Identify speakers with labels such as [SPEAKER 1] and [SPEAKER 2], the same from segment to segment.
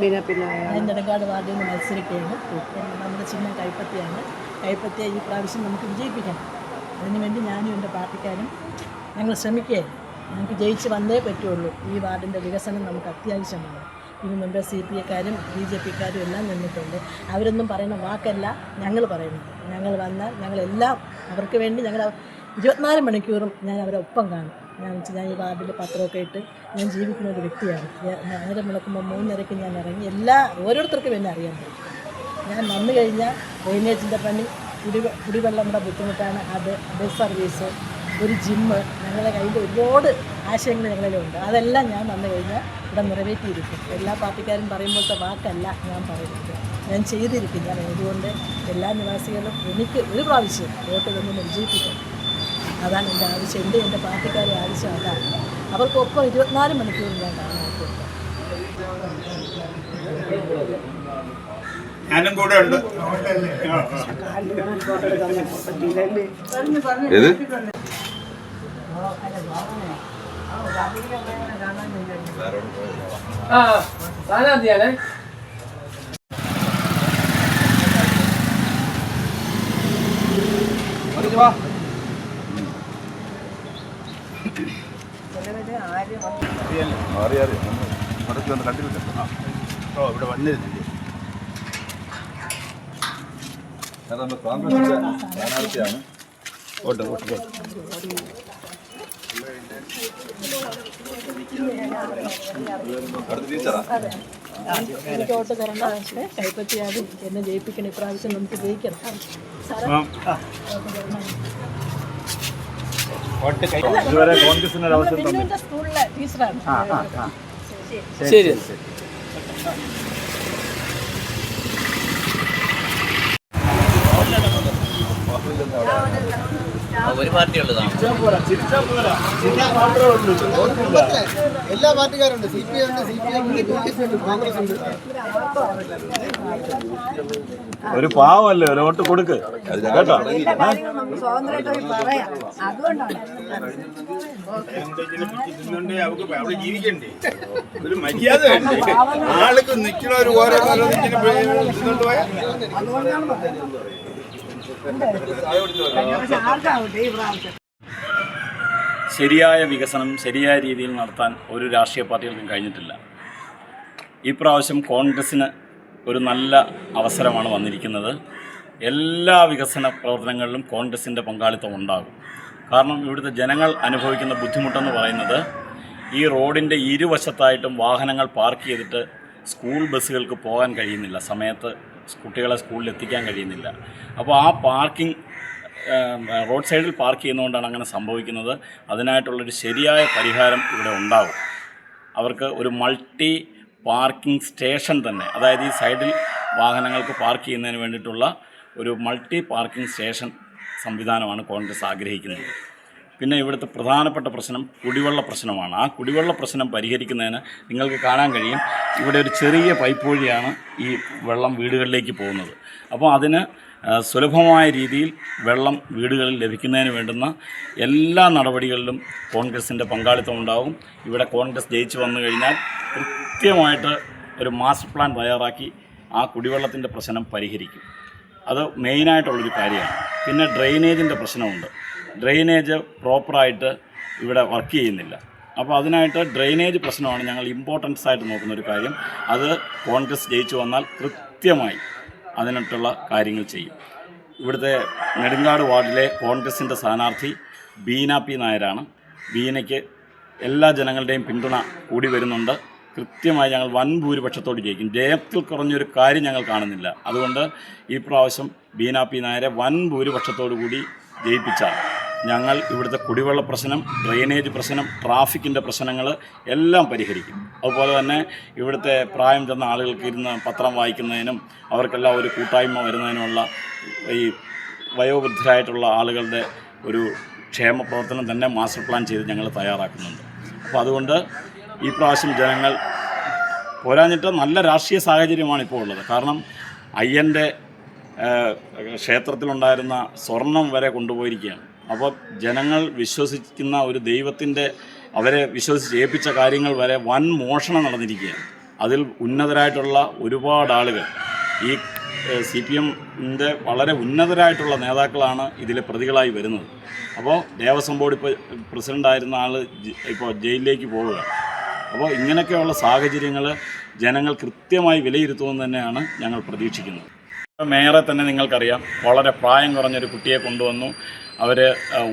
[SPEAKER 1] പിന്നെ പിന്നെ
[SPEAKER 2] ഞാൻ നെടുങ്കാട് വാർഡിൽ നിന്ന് മത്സരിക്കുകയാണ്. നമ്മുടെ ചിഹ്നം കൈപ്പത്തിയാണ്. കൈപ്പത്തിയെ ഈ പ്രാവശ്യം നമുക്ക് വിജയിപ്പിക്കണം. അതിനുവേണ്ടി ഞാനും എന്റെ പാർട്ടിക്കാരും ഞങ്ങൾ ശ്രമിക്കുകയാണ്. ഞങ്ങൾക്ക് ജയിച്ച് വന്നേ പറ്റുള്ളൂ. ഈ വാർഡിന്റെ വികസനം നമുക്ക് അത്യാവശ്യമാണ്. ഇതിനു നമ്മുടെ സി പി ഐക്കാരും ബി ജെ പിക്കാരും എല്ലാം നിന്നിട്ടുണ്ട്. അവരൊന്നും പറയുന്ന വാക്കല്ല ഞങ്ങൾ പറയുന്നത്. ഞങ്ങൾ വന്നാൽ ഞങ്ങളെല്ലാം അവർക്ക് വേണ്ടി ഞങ്ങൾ ഇരുപത്തിനാല് മണിക്കൂറും ഞാൻ അവരെ ഒപ്പം കാണും. ഞാൻ ഞാൻ ഈ വാർഡിൽ പത്രമൊക്കെ ഇട്ട് ഞാൻ ജീവിക്കുന്ന ഒരു വ്യക്തിയാണ്. നേരം വിളക്കുമ്പോൾ മൂന്നരയ്ക്ക് ഞാൻ ഇറങ്ങി എല്ലാ ഓരോരുത്തർക്കും എന്നെ അറിയാൻ പറ്റും. ഞാൻ വന്നു കഴിഞ്ഞാൽ ഡ്രെയിനേജിന്റെ പണി കുടി കുടിവെള്ളങ്ങളുടെ ബുദ്ധിമുട്ടാണ് അത് ബസ് സർവീസ് ഒരു ജിമ്മ് ഞങ്ങളുടെ കയ്യിൽ ഒരുപാട് ആശയങ്ങൾ ഞങ്ങളിലുണ്ട് അതെല്ലാം ഞാൻ വന്നു കഴിഞ്ഞാൽ ഇവിടെ നിറവേറ്റിയിരിക്കും. എല്ലാ പാർട്ടിക്കാരും പറയുമ്പോഴത്തെ വാക്കല്ല ഞാൻ പറയുന്നത്. ഞാൻ ചെയ്തിരിക്കും. ഞാൻ അതുകൊണ്ട് എല്ലാ നിവാസികളും എനിക്ക് ഒരു പ്രാവശ്യം വോട്ട് തന്നെ വിജയിപ്പിക്കണം അതാണ് എന്റെ ആവശ്യം. എന്റെ എന്റെ പാർട്ടിക്കാരെ ആവശ്യം അതാണ്. അവർക്കൊപ്പം ഇരുപത്തിനാല് മണിക്കൂർ ഞാൻ കാണാറുണ്ട്.
[SPEAKER 3] ഞാനും കൂടെ ഉണ്ട്.
[SPEAKER 4] ഏത്?
[SPEAKER 5] ആ
[SPEAKER 4] ഇവിടേക്ക് വന്ന് കണ്ടില്ല
[SPEAKER 3] ഇവിടെ
[SPEAKER 4] അടുത്ത
[SPEAKER 2] തരണം കൈപ്പറ്റിയാലും എന്നെ ജയിപ്പിക്കണം ഇപ്രാവശ്യം നമുക്ക് ജയിക്കണം സാറേ
[SPEAKER 4] ഇതുവരെ കോൺഗ്രസിന് ഒരു അവസരം
[SPEAKER 2] സ്കൂളിലെ ടീച്ചറാണ്.
[SPEAKER 5] ശരി.
[SPEAKER 6] ഒരു പാർട്ടിയുള്ളതാണ്
[SPEAKER 7] എല്ലാ പാർട്ടിക്കാരുണ്ട് സി പി ഉണ്ട് സി പി എം ഉണ്ട് കോൺഗ്രസ് ഉണ്ട്
[SPEAKER 4] ഒരു പാവല്ലേ ഒരു വോട്ട് കൊടുക്ക്. കേട്ടോ.
[SPEAKER 3] ജീവിക്കണ്ടേ? ഒരു മര്യാദ വേണ്ടേ? ആൾക്ക് നിൽക്കണ ഒരു ഓരോ കാലം ഇങ്ങനെ നിന്നുകൊണ്ട് പോയാൽ
[SPEAKER 8] ശരിയായ വികസനം ശരിയായ രീതിയിൽ നടത്താൻ ഒരു രാഷ്ട്രീയ പാർട്ടികൾക്കും കഴിഞ്ഞിട്ടില്ല. ഈ പ്രാവശ്യം കോൺഗ്രസ്സിന് ഒരു നല്ല അവസരമാണ് വന്നിരിക്കുന്നത്. എല്ലാ വികസന പ്രവർത്തനങ്ങളിലും കോൺഗ്രസിന്റെ പങ്കാളിത്തം ഉണ്ടാകും. കാരണം ഇവിടുത്തെ ജനങ്ങൾ അനുഭവിക്കുന്ന ബുദ്ധിമുട്ടെന്ന് പറയുന്നത് ഈ റോഡിന്റെ ഇരുവശത്തായിട്ടും വാഹനങ്ങൾ പാർക്ക് ചെയ്തിട്ട് സ്കൂൾ ബസ്സുകൾക്ക് പോകാൻ കഴിയുന്നില്ല. സമയത്ത് കുട്ടികളെ സ്കൂളിൽ എത്തിക്കാൻ കഴിയുന്നില്ല. അപ്പോൾ ആ പാർക്കിംഗ് റോഡ് സൈഡിൽ പാർക്ക് ചെയ്യുന്നതുകൊണ്ടാണ് അങ്ങനെ സംഭവിക്കുന്നത്. അതിനായിട്ടുള്ളൊരു ശരിയായ പരിഹാരം ഇവിടെ ഉണ്ടാകും അവർക്ക് ഒരു മൾട്ടി പാർക്കിംഗ് സ്റ്റേഷൻ തന്നെ അതായത് ഈ സൈഡിൽ വാഹനങ്ങൾക്ക് പാർക്ക് ചെയ്യുന്നതിന് വേണ്ടിയിട്ടുള്ള ഒരു മൾട്ടി പാർക്കിംഗ് സ്റ്റേഷൻ സംവിധാനമാണ് കോൺഗ്രസ് ആഗ്രഹിക്കുന്നത്. പിന്നെ ഇവിടുത്തെ പ്രധാനപ്പെട്ട പ്രശ്നം കുടിവെള്ള പ്രശ്നമാണ്. ആ കുടിവെള്ള പ്രശ്നം പരിഹരിക്കുന്നതിന് നിങ്ങൾക്ക് കാണാൻ കഴിയും. ഇവിടെ ഒരു ചെറിയ പൈപ്പ് വഴിയാണ് ഈ വെള്ളം വീടുകളിലേക്ക് പോകുന്നത്. അപ്പോൾ അതിന് സുലഭമായ രീതിയിൽ വെള്ളം വീടുകളിൽ ലഭിക്കുന്നതിന് വേണ്ടുന്ന എല്ലാ നടപടികളിലും കോൺഗ്രസിന്റെ പങ്കാളിത്തം ഉണ്ടാകും ഇവിടെ കോൺഗ്രസ് ജയിച്ചു വന്നു കഴിഞ്ഞാൽ കൃത്യമായിട്ട് ഒരു മാസ്റ്റർ പ്ലാൻ തയ്യാറാക്കി ആ കുടിവെള്ളത്തിന്റെ പ്രശ്നം പരിഹരിക്കും. അത് മെയിനായിട്ടുള്ളൊരു കാര്യമാണ്. പിന്നെ ഡ്രെയിനേജിന്റെ പ്രശ്നമുണ്ട്. ഡ്രെയിനേജ് പ്രോപ്പറായിട്ട് ഇവിടെ വർക്ക് ചെയ്യുന്നില്ല. അപ്പോൾ അതിനായിട്ട് ഡ്രെയിനേജ് പ്രശ്നമാണ് ഞങ്ങൾ ഇമ്പോർട്ടൻസ് ആയിട്ട് നോക്കുന്ന ഒരു കാര്യം. അത് കോൺഗ്രസ് ജയിച്ചു വന്നാൽ കൃത്യമായി അതിനായിട്ടുള്ള കാര്യങ്ങൾ ചെയ്യും. ഇവിടുത്തെ നെടുങ്കാട് വാർഡിലെ കോൺഗ്രസിന്റെ സ്ഥാനാർത്ഥി ബീന പി നായരാണ്. ബീനയ്ക്ക് എല്ലാ ജനങ്ങളുടെയും പിന്തുണ കൂടി വരുന്നുണ്ട്. കൃത്യമായി ഞങ്ങൾ വൻ ഭൂരിപക്ഷത്തോട് ജയിക്കും. ജയത്തിൽ കുറഞ്ഞൊരു കാര്യം ഞങ്ങൾ കാണുന്നില്ല. അതുകൊണ്ട് ഈ പ്രാവശ്യം ബീന പി നായരെ വൻ ഭൂരിപക്ഷത്തോടു കൂടി ജയിപ്പിച്ചാൽ ഞങ്ങൾ ഇവിടുത്തെ കുടിവെള്ള പ്രശ്നം ഡ്രെയിനേജ് പ്രശ്നം ട്രാഫിക്കിന്റെ പ്രശ്നങ്ങൾ എല്ലാം പരിഹരിക്കും. അതുപോലെ തന്നെ ഇവിടുത്തെ പ്രായം ചെന്ന ആളുകൾക്ക് ഇരുന്ന് പത്രം വായിക്കുന്നതിനും അവർക്കെല്ലാം ഒരു കൂട്ടായ്മ വരുന്നതിനുമുള്ള ഈ വയോവൃദ്ധരായിട്ടുള്ള ആളുകളുടെ ഒരു ക്ഷേമ പ്രവർത്തനം തന്നെ മാസ്റ്റർ പ്ലാൻ ചെയ്ത് ഞങ്ങൾ തയ്യാറാക്കുന്നുണ്ട്. അപ്പോൾ അതുകൊണ്ട് ഈ പ്രാവശ്യം ജനങ്ങൾ പോരാഞ്ഞിട്ട് നല്ല രാഷ്ട്രീയ സാഹചര്യമാണ് ഇപ്പോൾ ഉള്ളത്. കാരണം അയ്യന്റെ ക്ഷേത്രത്തിലുണ്ടായിരുന്ന സ്വർണം വരെ കൊണ്ടുപോയിരിക്കുകയാണ്. അപ്പോൾ ജനങ്ങൾ വിശ്വസിക്കുന്ന ഒരു ദൈവത്തിന്റെ അവരെ വിശ്വസിച്ച് ഏൽപ്പിച്ച കാര്യങ്ങൾ വരെ വൻ മോഷണം നടന്നിരിക്കുകയാണ്. അതിൽ ഉന്നതരായിട്ടുള്ള ഒരുപാട് ആളുകൾ. ഈ സി പി എമ്മിന്റെ വളരെ ഉന്നതരായിട്ടുള്ള നേതാക്കളാണ് ഇതിലെ പ്രതികളായി വരുന്നത്. അപ്പോൾ ദേവസ്വം ബോർഡ് ഇപ്പോൾ പ്രസിഡന്റായിരുന്ന ആൾ ഇപ്പോൾ ജയിലിലേക്ക് പോവുക അപ്പോൾ ഇങ്ങനെയൊക്കെയുള്ള സാഹചര്യങ്ങൾ ജനങ്ങൾ കൃത്യമായി വിലയിരുത്തുമെന്ന് തന്നെയാണ് ഞങ്ങൾ പ്രതീക്ഷിക്കുന്നത്. മേയറെ തന്നെ നിങ്ങൾക്കറിയാം. വളരെ പ്രായം കുറഞ്ഞൊരു കുട്ടിയെ കൊണ്ടുവന്നു. അവർ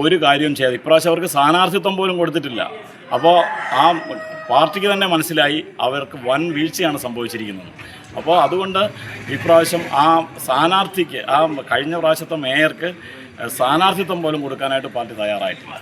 [SPEAKER 8] ഒരു കാര്യവും ചെയ്യാതെ ഇപ്രാവശ്യം അവർക്ക് സ്ഥാനാർത്ഥിത്വം പോലും കൊടുത്തിട്ടില്ല. അപ്പോൾ ആ പാർട്ടിക്ക് തന്നെ മനസ്സിലായി അവർക്ക് വൻ വീഴ്ചയാണ് സംഭവിച്ചിരിക്കുന്നത്. അപ്പോൾ അതുകൊണ്ട് ഇപ്രാവശ്യം ആ സ്ഥാനാർത്ഥിക്ക് ആ കഴിഞ്ഞ പ്രാവശ്യത്തെ മേയർക്ക് സ്ഥാനാർത്ഥിത്വം പോലും കൊടുക്കാനായിട്ട് പാർട്ടി തയ്യാറായിട്ടില്ല.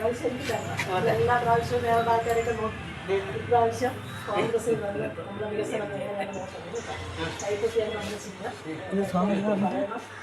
[SPEAKER 2] എല്ലാ പ്രാവശ്യവും വേറെ ആൾക്കാരൊക്കെ നോക്കും ഇപ്രാവശ്യം കോൺഗ്രസ് നമ്മുടെ വികസനം നേരെയാണ് നോക്കുന്നത് കൈപ്പറ്റിയാണ് നമ്മൾ ചെയ്യുക ഇത് സ്വാമി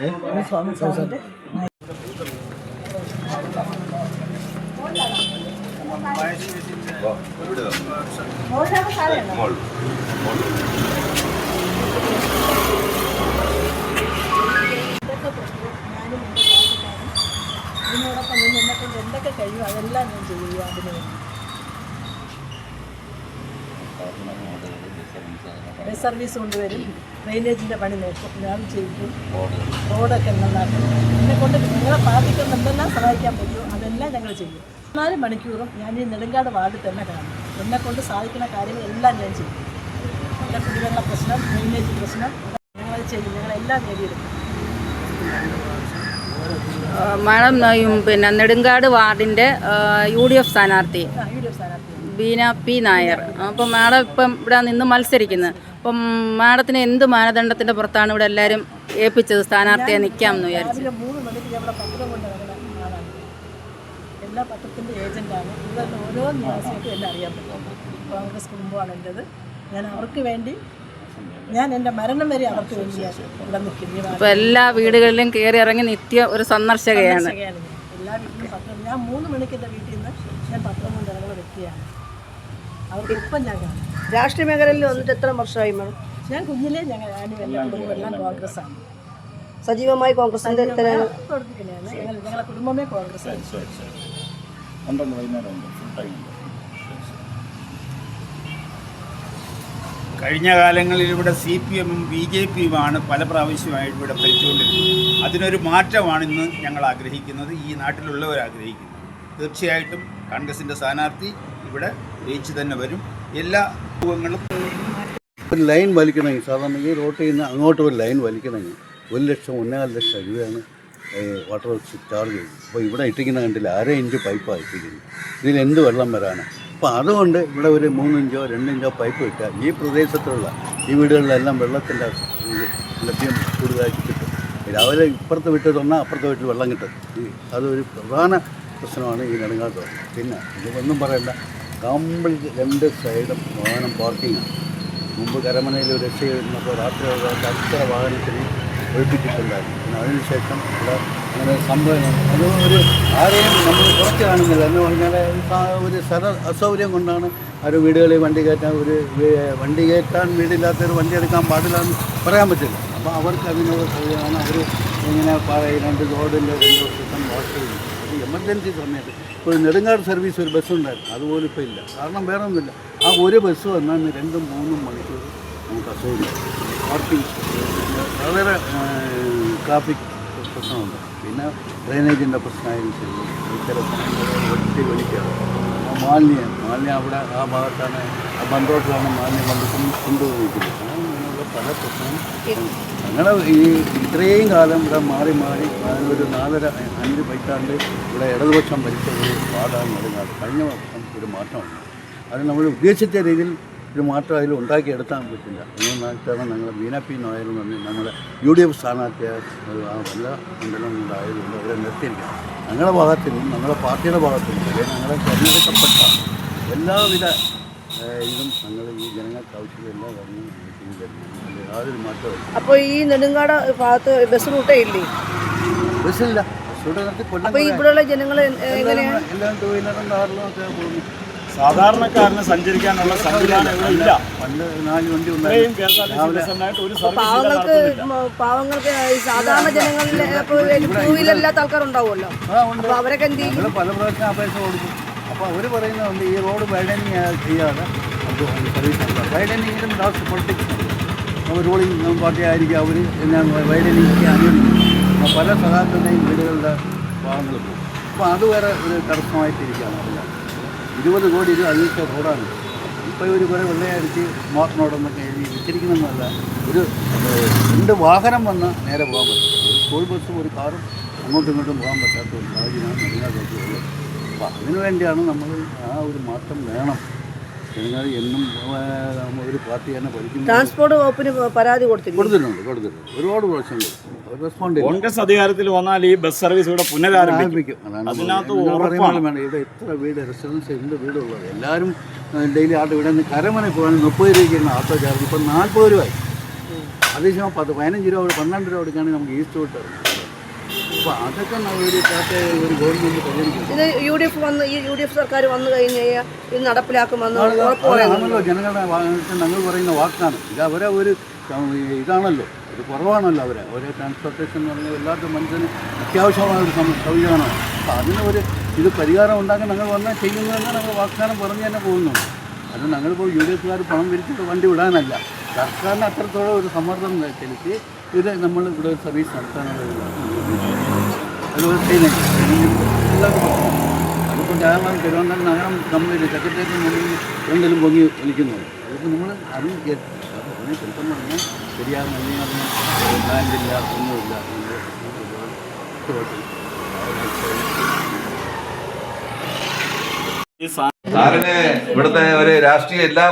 [SPEAKER 2] ഇത് സ്വാമി സ്വാമിന്റെ മോശം സാധനമാണ് ഇതിനോടൊപ്പം നിന്ന് എന്നെ കൊണ്ട് എന്തൊക്കെ കഴിയും? അതെല്ലാം ഞാൻ ചെയ്യുക അതിന് വേണ്ടി. ബസ് സർവീസ് കൊണ്ടുവരും. ഡ്രെയിനേജിന്റെ പണി നോക്കും. ഞാൻ ചെയ്യും. റോഡൊക്കെ നന്നാക്കും. എന്നെ കൊണ്ട് നിങ്ങളെ പാർട്ടിക്ക് എന്തെല്ലാം സഹായിക്കാൻ പറ്റുമോ? അതെല്ലാം ഞങ്ങൾ ചെയ്യും. നാല് മണിക്കൂറും ഞാൻ ഈ നെടുങ്കാട് വാർഡിൽ തന്നെ കാണും എന്നെ കൊണ്ട് സാധിക്കുന്ന കാര്യങ്ങളെല്ലാം ഞാൻ ചെയ്യും. എന്റെ കുടിവെള്ള പ്രശ്നം ഡ്രെയിനേജ് പ്രശ്നം ഞങ്ങൾ ചെയ്യും. ഞങ്ങളെല്ലാം നേടിയെടുക്കും.
[SPEAKER 1] മാഡം പിന്നെ നെടുങ്കാട് വാർഡിന്റെ യു ഡി എഫ് സ്ഥാനാർത്ഥി. ബീന പി നായർ. അപ്പം മാഡം ഇപ്പം ഇവിടെ നിന്ന് മത്സരിക്കുന്നത് അപ്പം മാഡത്തിന് എന്ത് മാനദണ്ഡത്തിന്റെ പുറത്താണ് ഇവിടെ എല്ലാവരും ഏൽപ്പിച്ചത് സ്ഥാനാർത്ഥിയെ നിൽക്കാമെന്ന് വിചാരിച്ചു?
[SPEAKER 2] എല്ലാ പത്രത്തിന്റെ ഏജന്റാണ് ഓരോ നിവാസികൾക്കും എല്ലാം അറിയാൻ പറ്റും. കോൺഗ്രസ് കുടുംബമാണ് എന്റെത് ഞാൻ അവർക്ക് വേണ്ടി ഞാൻ എന്റെ മരണം വരെ അവർക്ക് വേണ്ടിയാണ് ഇവിടെ നിൽക്കുന്നത്
[SPEAKER 1] അപ്പോൾ എല്ലാ വീടുകളിലും കയറി ഇറങ്ങി നിത്യ ഒരു സന്ദർശകയാണ്.
[SPEAKER 2] എല്ലാ വീട്ടിലും പത്രം ഞാൻ മൂന്ന് മണിക്ക് എന്റെ വീട്ടിൽ നിന്ന് ഞാൻ പത്രം കൊണ്ട് ഇറങ്ങുന്ന വ്യക്തിയാണ് അവർക്ക് ഇപ്പം ഞാൻ കാണും.
[SPEAKER 6] രാഷ്ട്രീയ മേഖലയിൽ വന്നിട്ട് എത്ര വർഷമായി മാഡം
[SPEAKER 2] ഞാൻ കുഞ്ഞിലേ ഞങ്ങൾ ഞാനും എന്റെ കുടുംബം എല്ലാം കോൺഗ്രസ്സാണ്.
[SPEAKER 6] സജീവമായി കോൺഗ്രസിന്റെ
[SPEAKER 2] പ്രവർത്തിക്കുന്നതാണ് ഞങ്ങൾ ഞങ്ങളുടെ കുടുംബമേ കോൺഗ്രസ് ആണ്
[SPEAKER 8] ഉണ്ടെന്ന് വൈകുന്നേരം ഉണ്ട് ഫുൾ ടൈം ഉണ്ട്.
[SPEAKER 3] കഴിഞ്ഞ കാലങ്ങളിൽ ഇവിടെ സി പി എമ്മും ബി ജെ പിയുമാണ് പല പ്രാവശ്യമായിട്ട് ഇവിടെ ഭരിച്ചുകൊണ്ടിരുന്നത്. അതിനൊരു മാറ്റമാണ് ഇന്ന് ഞങ്ങൾ ആഗ്രഹിക്കുന്നത് ഈ നാട്ടിലുള്ളവർ ആഗ്രഹിക്കുന്നത്. തീർച്ചയായിട്ടും കോൺഗ്രസിന്റെ സ്ഥാനാർത്ഥി ഇവിടെ ജയിച്ചു തന്നെ വരും. എല്ലാ രൂപങ്ങളും
[SPEAKER 9] ഒരു ലൈൻ വലിക്കണമെങ്കിൽ സാധാരണ ഈ റോട്ടിൽ നിന്ന് അങ്ങോട്ട് ഒരു ലൈൻ വലിക്കണമെങ്കിൽ ഒരു ലക്ഷം ഒന്നേകാൽ ലക്ഷം രൂപയാണ് വാട്ടർ വർക്ക്സ് ചാർജ് ചെയ്തു. അപ്പോൾ ഇവിടെ ഇട്ടിക്കുന്ന കണ്ടില്ല അര ഇഞ്ച് പൈപ്പാണ് ഇട്ടിരിക്കുന്നത്. ഇതിൽ എന്ത് വെള്ളം വരാനാണ് അപ്പോൾ അതുകൊണ്ട് ഇവിടെ ഒരു മൂന്നിഞ്ചോ രണ്ടിഞ്ചോ പൈപ്പ് ഇട്ടാൽ ഈ പ്രദേശത്തുള്ള ഈ വീടുകളിലെല്ലാം വെള്ളത്തിന്റെ ലഭ്യം കൂടുതലായിട്ട് കിട്ടും. രാവിലെ ഇപ്പുറത്ത് വീട്ടിൽ തന്നാൽ അപ്പുറത്തെ വീട്ടിൽ വെള്ളം കിട്ടും. അതൊരു പ്രധാന പ്രശ്നമാണ് ഈ നെടുങ്കാട്ട്. പിന്നെ ഇതൊന്നും പറയണ്ട. കംപ്ലീറ്റ് രണ്ട് സൈഡും വാഹനം പാർക്കിങ്ങാണ് മുമ്പ് കരമനയിൽ ഒരു രക്ഷ രാത്രി അത്ര വാഹനത്തിന് ഒഴിപ്പിച്ചിട്ടുണ്ടായിരുന്നു. അതിനുശേഷം ഇവിടെ അങ്ങനെ സംഭവം അത് ഒരു ആരെയും നമ്മൾ കുറച്ച് കാണുന്നില്ല. എന്ന് പറഞ്ഞാൽ ഒരു സ്ഥല അസൗകര്യം കൊണ്ടാണ് ആരും വീടുകളിൽ വണ്ടി കയറ്റാൻ ഒരു വണ്ടി കയറ്റാൻ വീടില്ലാത്തൊരു വണ്ടി എടുക്കാൻ പാടില്ല എന്ന് പറയാൻ പറ്റില്ല. അപ്പോൾ അവർക്ക് അതിനോട് സൗകര്യമാണ് അവർ ഇങ്ങനെ പറയും രണ്ട് റോഡിന്റെ രണ്ട് ദിവസം വാഷ് ചെയ്യുന്നു എമർജൻസി സമയത്ത് ഇപ്പോൾ ഒരു നെടുങ്കാട് സർവീസ് ഒരു ബസ് ഉണ്ടായിരുന്നു. അതുപോലെ ഇപ്പോൾ ഇല്ല. കാരണം വേറെ ഒന്നുമില്ല ആ ഒരു ബസ് വന്നാൽ രണ്ടും മൂന്നും മണിക്കൂർ നമുക്ക് അസൗകര്യം പാർക്കിംഗ് വളരെ ട്രാഫിക് പ്രശ്നമുണ്ട്. പിന്നെ ഡ്രെയിനേജിന്റെ പ്രശ്നമായാലും ശരി ചില സമയങ്ങളിൽ വലിക്കുകയാണ് ആ മാലിന്യം മാലിന്യം അവിടെ ആ ഭാഗത്താണ് ആ ബന്ധോട്ടിലാണ് മാലിന്യം കൊണ്ട് കൊണ്ട് കൊണ്ടുപോയിരിക്കുന്നത്. അങ്ങനെയുള്ള പല പ്രശ്നവും. അങ്ങനെ ഈ ഇത്രയും കാലം ഇവിടെ മാറി മാറി ഒരു നാലര അഞ്ച് പൈസാണ്ട് ഇവിടെ ഇടതുപക്ഷം ഭരിച്ച ഒരു നെടുങ്ങാട് കഴിഞ്ഞ വർഷം ഒരു മാറ്റമുണ്ട്. അത് നമ്മൾ ഉദ്ദേശിച്ച രീതിയിൽ ഒരു മാറ്റം അതിൽ ഉണ്ടാക്കിയെടുക്കാൻ പറ്റില്ല. എന്നുവെച്ചാണ് ഞങ്ങൾ മീന പി നോയൽ എന്ന് പറഞ്ഞ് നമ്മുടെ യു ഡി എഫ് സ്ഥാനാർത്ഥിയായ എല്ലാ മണ്ഡലം ഉണ്ടായതുകൊണ്ട് അവരെ നിർത്തിയിരിക്കണം. ഞങ്ങളുടെ ഭാഗത്തു നിന്നും ഞങ്ങളുടെ പാർട്ടിയുടെ ഭാഗത്തു നിന്നും ഞങ്ങളെ തിരഞ്ഞെടുക്കപ്പെട്ട എല്ലാവിധ ഇതും ഞങ്ങൾ ഈ ജനങ്ങൾക്ക് ആവശ്യമുള്ള എല്ലാ കാര്യങ്ങളും യാതൊരു മാറ്റവും
[SPEAKER 6] അപ്പോൾ ഈ നെടുങ്കാട് ഭാഗത്ത് ബസ് റൂട്ടേ ഇല്ലേ?
[SPEAKER 9] ബസ്സില്ല. ബസ്സിലൂടെ നിർത്തി കൊല്ലം
[SPEAKER 6] ഇവിടെയുള്ള ജനങ്ങൾ എങ്ങനെയാണ്?
[SPEAKER 9] എല്ലാം ടൂ വീലറും കാറിലും ഒക്കെ പോകുന്നു.
[SPEAKER 4] സാധാരണക്കാരന് സഞ്ചരിക്കാനുള്ള സംവിധാനം ഇവിടെ ഇല്ല
[SPEAKER 9] പണ്ട് നാല് വണ്ടി ഉണ്ടായിരുന്നു.
[SPEAKER 4] K S R T C ഒരു സർവീസ്
[SPEAKER 6] പാവങ്ങൾക്ക് പാവങ്ങൾക്ക് ഈ സാധാരണ ജനങ്ങളിലെ ടൂ വീലറില്ലാത്ത ആൾക്കാരുണ്ടാവുമല്ലോ? അപ്പൊ അവരൊക്കെ എന്ത് ചെയ്യും?
[SPEAKER 9] പല പ്രാവശ്യം അപേക്ഷ കൊടുക്കും. അപ്പോൾ അവർ പറയുന്നുണ്ട് ഈ റോഡ് വൈഡനിങ് ചെയ്യാതെ അത് സർവീസ് നടത്താം വൈഡനിങ്ങിലും ലാസ്റ്റ് പൊളിറ്റിക്സ് അവർ റൂളിംഗ് പാർട്ടി ആയിരിക്കും അവർ എന്നാണ് വൈഡനിങ് അനുവദിക്കും പല സഹാക്കളുടെയും വീടുകളുടെ ഭാഗങ്ങൾ പോകും. അപ്പോൾ അത് വേറെ ഒരു തടസ്സമായിട്ടിരിക്കുകയാണ്. അതില്ല ഇരുപത് കോടി രൂപ അന്വേഷിച്ച റോഡാണ്. ഇപ്പോൾ ഇവർ കുറേ വെള്ളയടിച്ച് മോട്ടറിനോടൊന്നൊക്കെ എഴുതി വെച്ചിരിക്കുന്നതെന്നല്ല ഒരു രണ്ട് വാഹനം വന്ന് നേരെ പോകാൻ പറ്റും ഒരു സ്കൂൾ ബസ്സും ഒരു കാറും അങ്ങോട്ടും ഇങ്ങോട്ടും പോകാൻ പറ്റാത്ത ഒരു സാഹചര്യമാണ് അതിനകത്തുള്ളത് അപ്പോൾ അതിനു വേണ്ടിയാണ് നമ്മൾ ആ ഒരു മാറ്റം വേണം. എന്നും ഒരു പാർട്ടി തന്നെ ഭരിക്കുന്നത്
[SPEAKER 6] ട്രാൻസ്പോർട്ട് വകുപ്പിന് പരാതി
[SPEAKER 9] കൊടുത്തിട്ടുണ്ട് കൊടുത്തിട്ടുണ്ട്. ഒരുപാട് പ്രാവശ്യം റെസ്പോണ്ട്
[SPEAKER 8] കോൺഗ്രസ് അധികാരത്തിൽ വന്നാൽ ഈ ബസ് സർവീസ് ഇവിടെ പുനരാരംഭിക്കും. അതിനകത്ത് ഉറപ്പാണ്.
[SPEAKER 9] ഇവിടെ എത്ര വീട് റെസിഡൻസ് എന്ത് വീടുള്ളത്. എല്ലാവരും ഡെയിലി ആട്ടോ ഇവിടെ നിന്ന് കരമന പോകാൻ മുപ്പത് രൂപയ്ക്കാണ് ആട്ടോ ചാർജ് ഇപ്പം നാൽപ്പത് രൂപയായി അതേസമയം പത്ത് പതിനഞ്ച് രൂപ പന്ത്രണ്ട് രൂപ കൊടുക്കുകയാണെങ്കിൽ നമുക്ക് ഈസ്റ്റ് വിട്ട് ഇറങ്ങാം.
[SPEAKER 6] ഇത് യു ഡി എഫ് വന്ന് ഈ യു ഡി എഫ് സർക്കാർ വന്നു കഴിഞ്ഞ് കഴിഞ്ഞാൽ ഇത് നടപ്പിലാക്കുമെന്ന് ഉറപ്പ് പറയുന്നു
[SPEAKER 9] ആണല്ലോ ജനങ്ങളുടെ ഞങ്ങൾ പറയുന്ന വാക്കാണ്. ഇത് അവരെ ഒരു ഇതാണല്ലോ ഒരു കുറവാണല്ലോ അവരെ. ഓരോ ട്രാൻസ്പോർട്ടേഷൻ എന്ന് പറഞ്ഞാൽ എല്ലാവർക്കും മനുഷ്യന് അത്യാവശ്യമായ ഒരു സൗകര്യമാണ്. അപ്പം അപ്പോൾ അതിന് ഒരു ഇത് പരിഹാരം ഉണ്ടാക്കാൻ ഞങ്ങൾ വന്നാൽ ചെയ്യുന്നതെന്ന് ഞങ്ങൾ വാഗ്ദാനം പറഞ്ഞു തന്നെ പോകുന്നു അത് ഞങ്ങളിപ്പോൾ യു ഡി എഫുകാർ പണം പിരിച്ചിട്ട് വണ്ടി വിടാനല്ല. സർക്കാരിന് അത്രത്തോളം ഒരു സമ്മർദ്ദം ചെലുത്തി ഇത് നമ്മൾ ഇവിടെ ഒരു സർവീസ് നടത്താനുള്ള
[SPEAKER 10] ഇവിടുത്തെ ഒരു രാഷ്ട്രീയ എല്ലാ